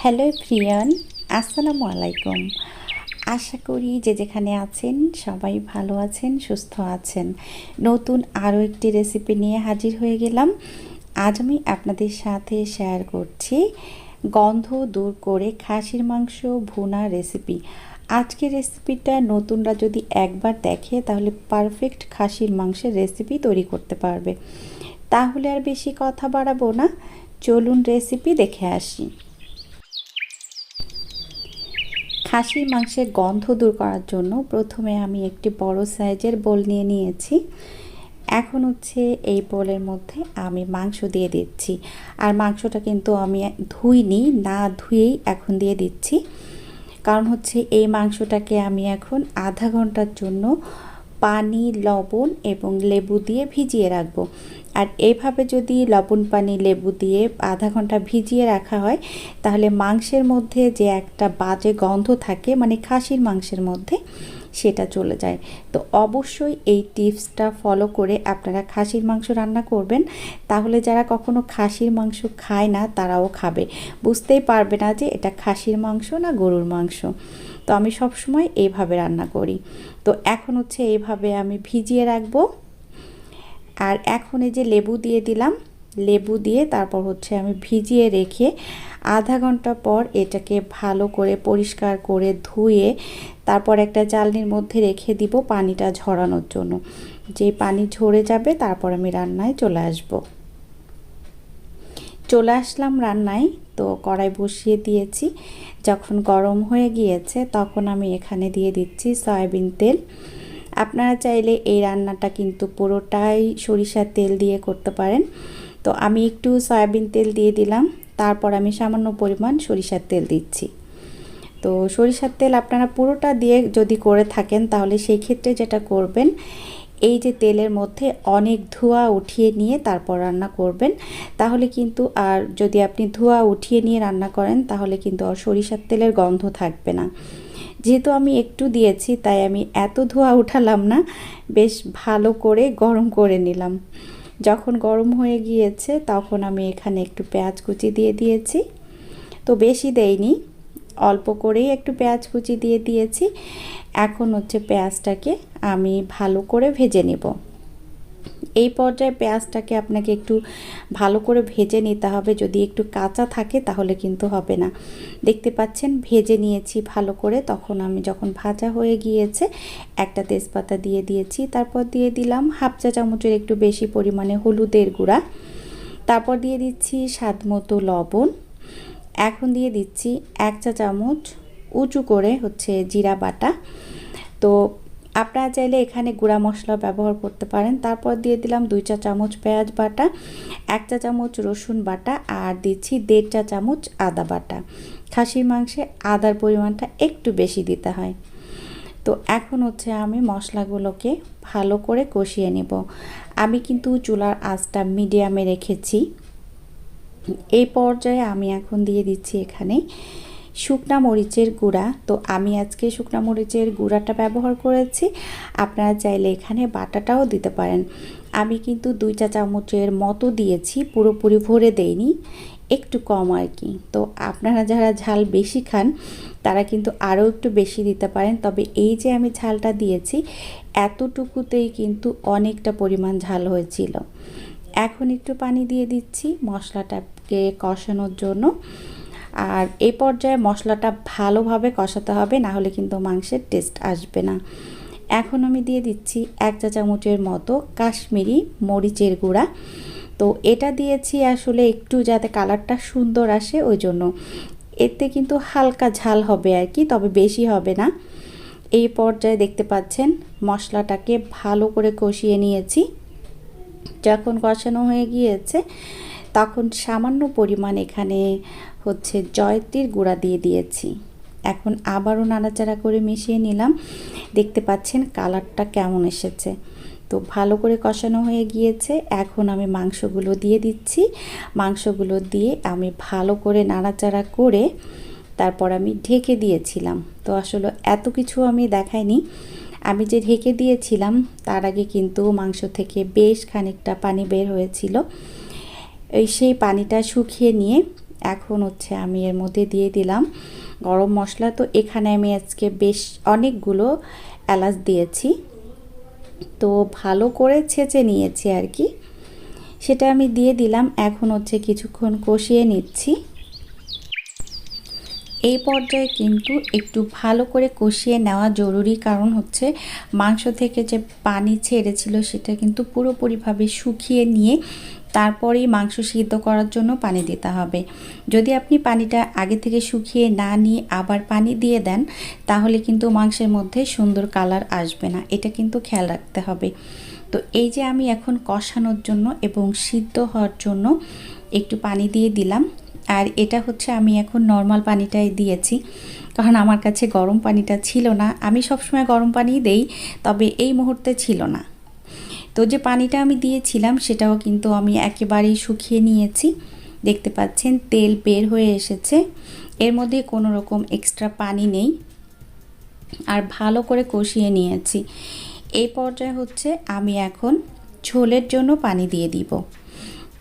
Hello Priyan, আসসালামু আলাইকুম। আশা করি যে যেখানে আছেন সবাই ভালো আছেন, সুস্থ আছেন। নতুন আরও একটি রেসিপি নিয়ে হাজির হয়ে গেলাম। আজ আমি আপনাদের সাথে শেয়ার করছি গন্ধ দূর করে খাসির মাংস ভুনা রেসিপি আজকের রেসিপিটা নতুনরা যদি একবার দেখে, তাহলে পারফেক্ট খাসির মাংসের রেসিপি তৈরি করতে পারবে। তাহলে আর বেশি কথা বাড়াবো না। চলুন রেসিপি দেখে আসি। খাসির মাংসের গন্ধ দূর করার জন্য প্রথমে আমি একটি বড় সাইজের বোল নিয়ে নিয়েছি। এখন হচ্ছে এই বোলের মধ্যে আমি মাংস দিয়ে দিচ্ছি। আর মাংসটা কিন্তু আমি ধুইনি, না ধুয়েই এখন দিয়ে দিচ্ছি। কারণ হচ্ছে এই মাংসটাকে আমি এখন আধা ঘণ্টার জন্য পানি, লবণ এবং লেবু দিয়ে ভিজিয়ে রাখব। আর এইভাবে যদি লবণ, পানি, লেবু দিয়ে আধা ঘণ্টা ভিজিয়ে রাখা হয়, তাহলে মাংসের মধ্যে যে একটা বাজে গন্ধ থাকে মানে খাসির মাংসের মধ্যে, সেটা চলে যায়। তো অবশ্যই এই টিপসটা ফলো করে আপনারা খাসির মাংস রান্না করবেন। তাহলে যারা কখনো খাসির মাংস খায় না, তারাও খাবে। বুঝতেই পারবে না যে এটা খাসির মাংস না গরুর মাংস। তো আমি সবসময় এইভাবে রান্না করি। তো এখন হচ্ছে এইভাবে আমি ভিজিয়ে রাখব। আর এখন এই যে লেবু দিয়ে দিলাম, লেবু দিয়ে তারপর হচ্ছে আমি ভিজিয়ে রেখে আধা ঘণ্টা পর এটাকে ভালো করে পরিষ্কার করে ধুয়ে তারপর একটা চালনির মধ্যে রেখে দিব পানিটা ঝরানোর জন্য। যে পানি ঝরে যাবে তারপর আমি রান্নায় চলে আসব। চলে আসলাম রান্নায়। তো কড়াই বসিয়ে দিয়েছি। যখন গরম হয়ে গিয়েছে তখন আমি এখানে দিয়ে দিচ্ছি সয়াবিন তেল। আপনারা চাইলে এই রান্নাটা কিন্তু পুরোটাই সরিষার তেল দিয়ে করতে পারেন। তো আমি একটু সয়াবিন তেল দিয়ে দিলাম। তারপর আমি সামান্য পরিমাণ সরিষার তেল দিচ্ছি। তো সরিষার তেল আপনারা পুরোটা দিয়ে যদি করে থাকেন তাহলে সেই ক্ষেত্রে যেটা করবেন এই যে তেলের মধ্যে অনেক ধোঁয়া উঠিয়ে নিয়ে তারপর রান্না করবেন, তাহলে কিন্তু আর যদি আপনি ধোঁয়া উঠিয়ে নিয়ে রান্না করেন, তাহলে কিন্তু আর সরিষার তেলের গন্ধ থাকবে না। যেহেতু আমি একটু দিয়েছি, তাই আমি এত ধোঁয়া উঠালাম না, বেশ ভালো করে গরম করে নিলাম। যখন গরম হয়ে গিয়েছে, তখন আমি এখানে একটু পেঁয়াজ কুচি দিয়ে দিয়েছি। তো বেশি দেইনি অল্প করেই একটু পেঁয়াজ কুচি দিয়ে দিয়েছি। এখন হচ্ছে পেঁয়াজটাকে আমি ভালো করে ভেজে নেব। এই পর্যায়ে পেঁয়াজটাকে আপনাকে একটু ভালো করে ভেজে নিতে হবে। যদি একটু কাঁচা থাকে তাহলে কিন্তু হবে না। দেখতে পাচ্ছেন, ভেজে নিয়েছি ভালো করে। তখন আমি যখন ভাজা হয়ে গিয়েছে, একটা তেজপাতা দিয়ে দিয়েছি। তারপর দিয়ে দিলাম হাফ চা চামচের একটু বেশি পরিমাণে হলুদের গুঁড়া। তারপর দিয়ে দিচ্ছি স্বাদ মতো লবণ। এখন দিয়ে দিচ্ছি এক চা চামচ উঁচু করে হচ্ছে জিরা বাটা। তো আপনারা চাইলে এখানে গুঁড়া মশলা ব্যবহার করতে পারেন। তারপর দিয়ে দিলাম দুই চা চামচ পেঁয়াজ বাটা, এক চা চামচ রসুন বাটা আর দিচ্ছি দেড় চা চামচ আদা বাটা। খাসির মাংসে আদার পরিমাণটা একটু বেশি দিতে হয়। তো এখন হচ্ছে আমি মশলাগুলোকে ভালো করে কষিয়ে নেব। আমি কিন্তু চুলার আঁচটা মিডিয়ামে রেখেছি। এই পর্যায়ে আমি এখন দিয়ে দিচ্ছি এখানে শুকনা মরিচের গুঁড়া। তো আমি আজকে শুকনা মরিচের গুঁড়াটা ব্যবহার করেছি। আপনারা চাইলে এখানে বাটাটাও দিতে পারেন। আমি কিন্তু দুই চা চামচের মতো দিয়েছি, পুরোপুরি ভরে দেইনি, একটু কম আর কি। তো আপনারা যারা ঝাল বেশি খান, তারা কিন্তু আরও একটু বেশি দিতে পারেন। তবে এই যে আমি ঝালটা দিয়েছি, এতটুকুতেই কিন্তু অনেকটা পরিমাণ ঝাল হয়েছিল। এখন একটু পানি দিয়ে দিচ্ছি মশলাটাকে কষানোর জন্য। আর এই পর্যায়ে মশলাটা ভালোভাবে কষাতে হবে, না হলে কিন্তু মাংসের টেস্ট আসবে না। এখন আমি দিয়ে দিচ্ছি এক চা চামচের মতো কাশ্মীরি মরিচের গুঁড়া। তো এটা দিয়েছি আসলে একটু যাতে কালারটা সুন্দর আসে, ওই জন্য। এতে কিন্তু হালকা ঝাল হবে আর কি, তবে বেশি হবে না। এই পর্যায়ে দেখতে পাচ্ছেন মশলাটাকে ভালো করে কষিয়ে নিয়েছি। যখন কষানো হয়ে গিয়েছে, তখন সামান্য পরিমাণ এখানে হচ্ছে জয়তির গুঁড়া দিয়ে দিয়েছি। এখন আবারও নাড়াচাড়া করে মিশিয়ে নিলাম। দেখতে পাচ্ছেন কালারটা কেমন এসেছে। তো ভালো করে কষানো হয়ে গিয়েছে। এখন আমি মাংসগুলো দিয়ে দিচ্ছি। মাংসগুলো দিয়ে আমি ভালো করে নাড়াচাড়া করে তারপর আমি ঢেকে দিয়েছিলাম। তো আসলে এত কিছু আমি দেখাইনি। আমি যে ঢেকে দিয়েছিলাম, তার আগে কিন্তু মাংস থেকে বেশ খানিকটা পানি বের হয়েছিল। এই সেই পানিটা শুকিয়ে নিয়ে এখন হচ্ছে আমি এর মধ্যে দিয়ে দিলাম। গরম মশলা তো এখানে আমি আজকে বেশ অনেকগুলো এলাচ দিয়েছি। তো ভালো করে ছেঁচে নিয়েছি আর কি। সেটা আমি দিয়ে দিলাম, এখন হচ্ছে কিছুক্ষণ কষিয়ে নিচ্ছি। এই পর্যায়ে কিন্তু একটু ভালো করে কষিয়ে নেওয়া জরুরি কারণ হচ্ছে মাংস থেকে যে পানি ছেড়েছিল সেটা কিন্তু পুরোপুরিভাবে শুকিয়ে নিয়ে তারপরেই মাংস সিদ্ধ করার জন্য পানি দিতে হবে। যদি আপনি পানিটা আগে থেকে শুকিয়ে না নিয়ে আবার পানি দিয়ে দেন, তাহলে কিন্তু মাংসের মধ্যে সুন্দর কালার আসবে না। এটা কিন্তু খেয়াল রাখতে হবে। তো এই যে আমি এখন কষানোর জন্য এবং সিদ্ধ হওয়ার জন্য একটু পানি দিয়ে দিলাম। আর এটা হচ্ছে আমি এখন নর্মাল পানিটাই দিয়েছি। কারণ আমার কাছে গরম পানিটা ছিল না। আমি সবসময় গরম পানিই দেই, তবে এই মুহূর্তে ছিল না। তো যে পানিটা আমি দিয়েছিলাম, সেটাও কিন্তু আমি একেবারেই শুকিয়ে নিয়েছি। দেখতে পাচ্ছেন, তেল বের হয়ে এসেছে। এর মধ্যে কোনো রকম এক্সট্রা পানি নেই। আর ভালো করে কষিয়ে নিয়েছি। এই পর্যায়ে হচ্ছে আমি এখন ঝোলের জন্য পানি দিয়ে দিব।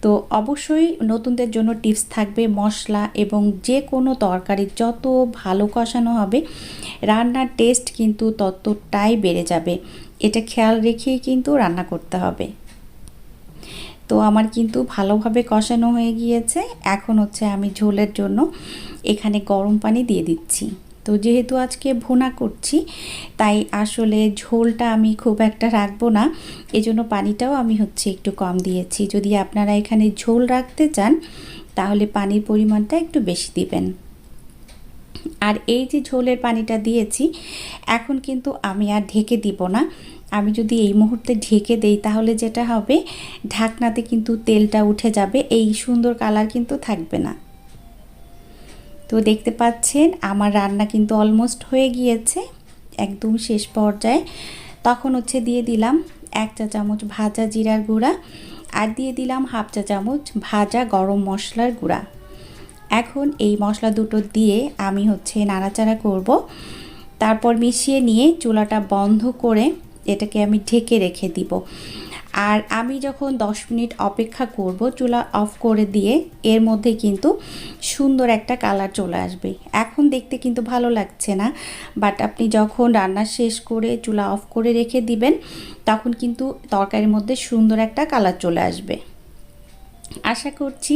তো অবশ্যই নতুনদের জন্য টিপস থাকবে মশলা এবং যে কোনো তরকারি, যত ভালো কষানো হবে, রান্নার টেস্ট কিন্তু ততটাই বেড়ে যাবে। এটা খেয়াল রেখেই কিন্তু রান্না করতে হবে। তো আমার কিন্তু ভালোভাবে কষানো হয়ে গিয়েছে। এখন হচ্ছে আমি ঝোলের জন্য এখানে গরম পানি দিয়ে দিচ্ছি। তো যেহেতু আজকে ভোনা করছি, তাই আসলে ঝোলটা আমি খুব একটা রাখব না। এজন্য পানিটাও আমি হচ্ছে একটু কম দিয়েছি। যদি আপনারা এখানে ঝোল রাখতে চান, তাহলে পানির পরিমাণটা একটু বেশি দিবেন। আর এই যে ঝোলের পানিটা দিয়েছি, এখন কিন্তু আমি আর ঢেকে দিব না। আমি যদি এই মুহূর্তে ঢেকে দেই, তাহলে যেটা হবে, ঢাকনাতে কিন্তু তেলটা উঠে যাবে। এই সুন্দর কালার কিন্তু থাকবে না। তো দেখতে পাচ্ছেন আমার রান্না কিন্তু অলমোস্ট হয়ে গিয়েছে, একদম শেষ পর্যায়ে। তখন হচ্ছে দিয়ে দিলাম এক চা চামচ ভাজা জিরার গুঁড়া আর দিয়ে দিলাম হাফ চা চামচ ভাজা গরম মশলার গুঁড়া। এখন এই মশলা দুটো দিয়ে আমি হচ্ছে নাড়াচাড়া করব। তারপর মিশিয়ে নিয়ে চুলাটা বন্ধ করে এটাকে আমি ঢেকে রেখে দিব। আর আমি যখন 10 মিনিট অপেক্ষা করব, চুলা অফ করে দিয়ে এর মধ্যে কিন্তু সুন্দর একটা কালার চলে আসবে। এখন দেখতে কিন্তু ভালো লাগছে না বাট আপনি যখন রান্না শেষ করে চুলা অফ করে রেখে দিবেন, তখন কিন্তু তরকারির মধ্যে সুন্দর একটা কালার চলে আসবে। আশা করছি